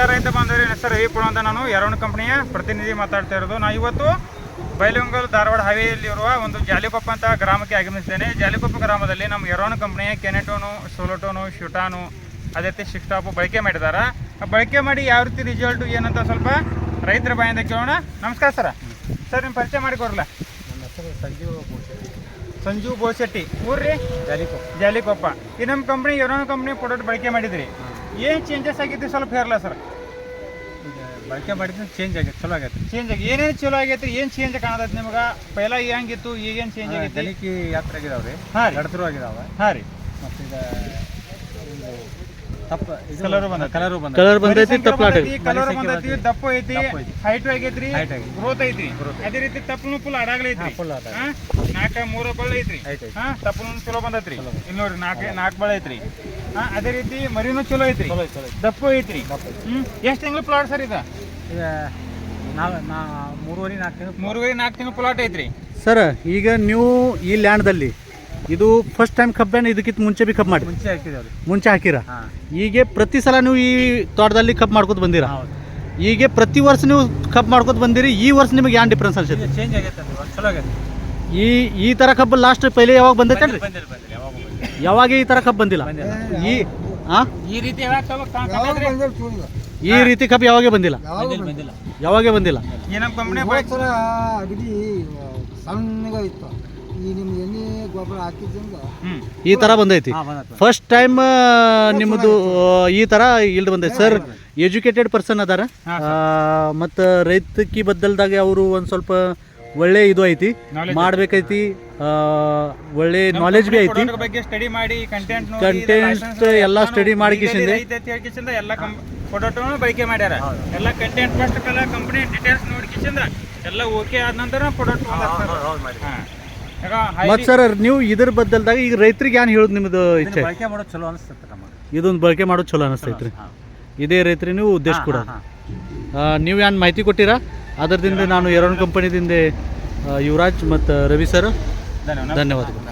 ನಮಸ್ಕಾರ ರೈತ ಬಾಂಧವರಿ. ಹೆಸರು ರವಿಪುರ ಅಂತ ನಾನು ಎರವಣ ಕಂಪನಿಯ ಪ್ರತಿನಿಧಿ ಮಾತಾಡ್ತಾ ಇರೋದು. ನಾ ಇವತ್ತು ಬೈಲಿಂಗಲ್ ಧಾರವಾಡ ಹೈವೇಯಲ್ಲಿರುವ ಒಂದು ಜಾಲಿಕೊಪ್ಪ ಅಂತ ಗ್ರಾಮಕ್ಕೆ ಆಗಮಿಸಿದ್ದೇನೆ. ಜಾಲಿಕೊಪ್ಪ ಗ್ರಾಮದಲ್ಲಿ ನಮ್ಮ ಎರವಣ ಕಂಪನಿಯ ಕೆನೆಟೋನು ಸೋಲೋಟೋನು ಶುಟಾನು ಅದೇ ರೀತಿ ಶಿಕ್ಟಾಪು ಬಳಕೆ ಮಾಡಿದ್ದಾರೆ ಆ ಬಳಕೆ ಮಾಡಿ ಯಾವ ರೀತಿ ರಿಸಲ್ಟು ಏನಂತ ಸ್ವಲ್ಪ ರೈತರ ಬಾಯಿಂದ ಕೇಳೋಣ. ನಮಸ್ಕಾರ ಸರ್. ಸರ್ ನಿಮ್ಮ ಪರಿಚಯ ಮಾಡಿಕೊಡ್ರಲ್ಲ ನನ್ನ ಹೆಸರು ಸಂಜೀವ್ ಸಂಜು ಬೋಸೆಟ್ಟಿ. ಊರ್ರಿ? ಜಾಲಿಕೊಪ್ಪ ಜಾಲಿಕೊಪ್ಪ ಈ ನಮ್ಮ ಕಂಪ್ನಿ ಯರೋನ್ ಕಂಪ್ನಿ ಪ್ರಾಡಕ್ಟ್ ಬಳಕೆ ಮಾಡಿದ್ರಿ. ಏನು ಚೇಂಜಸ್ ಆಗೈತಿ ಸ್ವಲ್ಪ ಹೇರಲ್ಲ ಸರ್ ಬಳಕೆ ಮಾಡಿದ್ರೆ ಚೇಂಜ್ ಆಗೈತೆ ಚಲೋ ಆಗೈತೆ. ಚೇಂಜ್ ಆಗಿ ಏನೇನು ಚಲೋ ಆಗೈತೆ ಏನು ಚೇಂಜ್ ಕಾಣತೈತಿ ನಿಮ್ಗೆ? ಪೈಲ ಹೆಂಗಿತ್ತು ಈಗೇನು ಚೇಂಜ್ ಆಗೈತೆ? ದಲಿಕಿ ಯಾತ್ರೆ ರೀ ಹಾಂ ರೀ. ಮತ್ತೆ ಆಗಿದಾವ. ಹಾಂ ರೀ. ಮತ್ತು ಈಗ ತಪ್ಪ. ಕಲರು ಬಂದ ಕಲರ್ ಬಂದೈತಿ. ತಪ್ಪು ಕಲರ್ ಬಂದೈತಿ ದಪ್ಪ ಐತಿ ದಪ್ಪ ಐತಿ. ಹೈಟ್ ಆಗೈತ್ರಿ ಗ್ರೋತ್ ಐತಿ. ಅದೇ ರೀತಿ ತಪ್ಪಲು ಫುಲ್ ಅಡಾಗ್ಲೈತಿ ನಾಲ್ಕ ಮೂರ ಬಳ್ಳ ಐತ್ರಿ. ತಪ್ಪು ತಪ್ಪಲು ಚಲೋ ಬಂದೈತ್ರಿ. ಇಲ್ಲಿ ನೋಡ್ರಿ ನಾಲ್ಕು ನಾಲ್ಕು ಬಳ್ಳ ಐತ್ರಿ. ಹಾ ಅದೇ ರೀತಿ ಮರಿನೂ ಚಲೋ ಐತ್ರಿ. ದಪ್ಪ ಐತ್ರಿ. ಎಷ್ಟು ತಿಂಗಳು ಪ್ಲಾಟ್ ಸರ್ ಇದ? ಈಗ ನಾವು ನಾ ಮೂರುವರೆ ನಾಲ್ಕು ತಿಂಗಳು ಮೂರುವರೆ ನಾಲ್ಕು ತಿಂಗಳು ಪ್ಲಾಟ್ ಐತ್ರಿ. ಸರ್ ಈಗ ನೀವು ಈ ಲ್ಯಾಂಡ್ದಲ್ಲಿ ಇದು ಫಸ್ಟ್ ಟೈಮ್ ಕಬ್ಬೇನು ಇದಕ್ಕಿಂತ ಮುಂಚೆ ಬಿ ಕಬ್ ಮಾಡಿ. ಮುಂಚೆ ಹಾಕಿದ್ದಾರೆ ಮುಂಚೆ ಹಾಕಿರ? ಹಾಂ. ಈಗ ಪ್ರತಿ ಸಲ ನೀವು ಈ ತೋಟದಲ್ಲಿ ಕಬ್ ಮಾಡ್ಕೊತ ಬಂದಿರ? ಹೌದು. ಈಗ ಪ್ರತಿ ವರ್ಷ ನೀವು ಕಬ್ ಮಾಡ್ಕೊತ ಬಂದಿರಿ ಈ ವರ್ಷ ನಿಮಗೆ ಏನು ಡಿಫ್ರೆನ್ಸ್ ಅನ್ಸುತ್ತೆ? ಚೇಂಜ್ ಆಗೈತೆ ಅದು ಚಲೋ ಆಗೈತೆ. ಈ ಈ ಥರ ಕಬ್ಬು ಲಾಸ್ಟ್ ಪೈಲೆ ಯಾವಾಗ ಬಂದೈತೆ ಬಂದಿಲ್ಲ ಬಂದಿಲ್ಲ ಬಂದಿಲ್ಲ ಯಾವಾಗ ಬಂದಿಲ್ಲ. ಯಾವಾಗ ಈ ಥರ ಕಬ್ ಬಂದಿಲ್ಲ? ಈ ಹಾಂ ಈ ರೀತಿ ಯಾವಾಗ? ಈ ರೀತಿ ಕಬ್ಬು ಯಾವಾಗೇ ಬಂದಿಲ್ಲ? ಬಂದಿಲ್ಲ? ಬಂದಿಲ್ಲ ಯಾವಾಗೇ ಬಂದಿಲ್ಲ? ಈ ನಮ್ಮ ಕಂಪ್ನಿ ಸರ ಅಗದಿ ಸಣ್ಣಗ ಇತ್ತು. ಈ ನಿಮ್ಮ ಎಣ್ಣೆ ಗೊಬ್ಬರ ಹಾಕಿದ್ರಿಂದ ಈ ಥರ ಬಂದೈತಿ. ಫಸ್ಟ್ ಟೈಮ್ ನಿಮ್ಮದು ಈ ಥರ ಇಲ್ದು ಬಂದೈತಿ. ಸರ್ ಎಜುಕೇಟೆಡ್ ಪರ್ಸನ್ ಅದಾರ. ಮತ್ತ ಮತ್ತು ರೈತಕಿ ಬದ್ದಲ್ದಾಗ ಅವರು ಒಂದು ಸ್ವಲ್ಪ ಒಳ್ಳೆ ಇದು ಐತಿ. ಮಾಡ್ಬೇಕೈತಿ. ಒಳ್ಳೆ ನಾಲೆಜ್ ಬಿ ಐತಿ. ಬಗ್ಗೆ ಸ್ಟಡಿ ಮಾಡಿ ಕಂಟೆಂಟ್ Content ಎಲ್ಲ ಸ್ಟಡಿ ಮಾಡಿ ಕಿಶಿಂದ. ಎಲ್ಲ ಪ್ರಾಡಕ್ಟ್ ಬಳಕೆ ಮಾಡ್ಯಾರ. ಎಲ್ಲ ಕಂಟೆಂಟ್ ಫಸ್ಟ್ ಎಲ್ಲ ಕಂಪನಿ ಡೀಟೇಲ್ಸ್ ನೋಡಿ ಕಿಶಿಂದ ಎಲ್ಲ ಓಕೆ ಆದ ನಂತರ ಪ್ರಾಡಕ್ಟ್ ಮತ್ತು ಸರ್ ನೀವು ಇದ್ರ ಬದಲ್ದಾಗ ಈಗ ರೈತರಿಗೆ ಏನು ಹೇಳೋದು ನಿಮ್ಮದು ಇಚ್ಛೆ? ಬಳಕೆ ಮಾಡೋದು ಚಲೋ ಅನಿಸ್ತೈತೆ ನಮಗೆ. ಇದೊಂದು ಬಳಕೆ ಮಾಡೋದು ಚಲೋ ಅನಿಸ್ತೈತ್ರಿ ಇದೇ ರೈತರಿ ನೀವು ಉದ್ದೇಶ ಕೂಡ ನೀವು ಏನು ಮಾಹಿತಿ ಕೊಟ್ಟಿರಾ? ಅದರದಿಂದ ನಾನು ಎರೋನ್ ಕಂಪನಿದಿಂದ ಯುವರಾಜ್ ಮತ್ತು ರವಿ ಸರ್ ಧನ್ಯವಾದ. ಧನ್ಯವಾದಗಳು.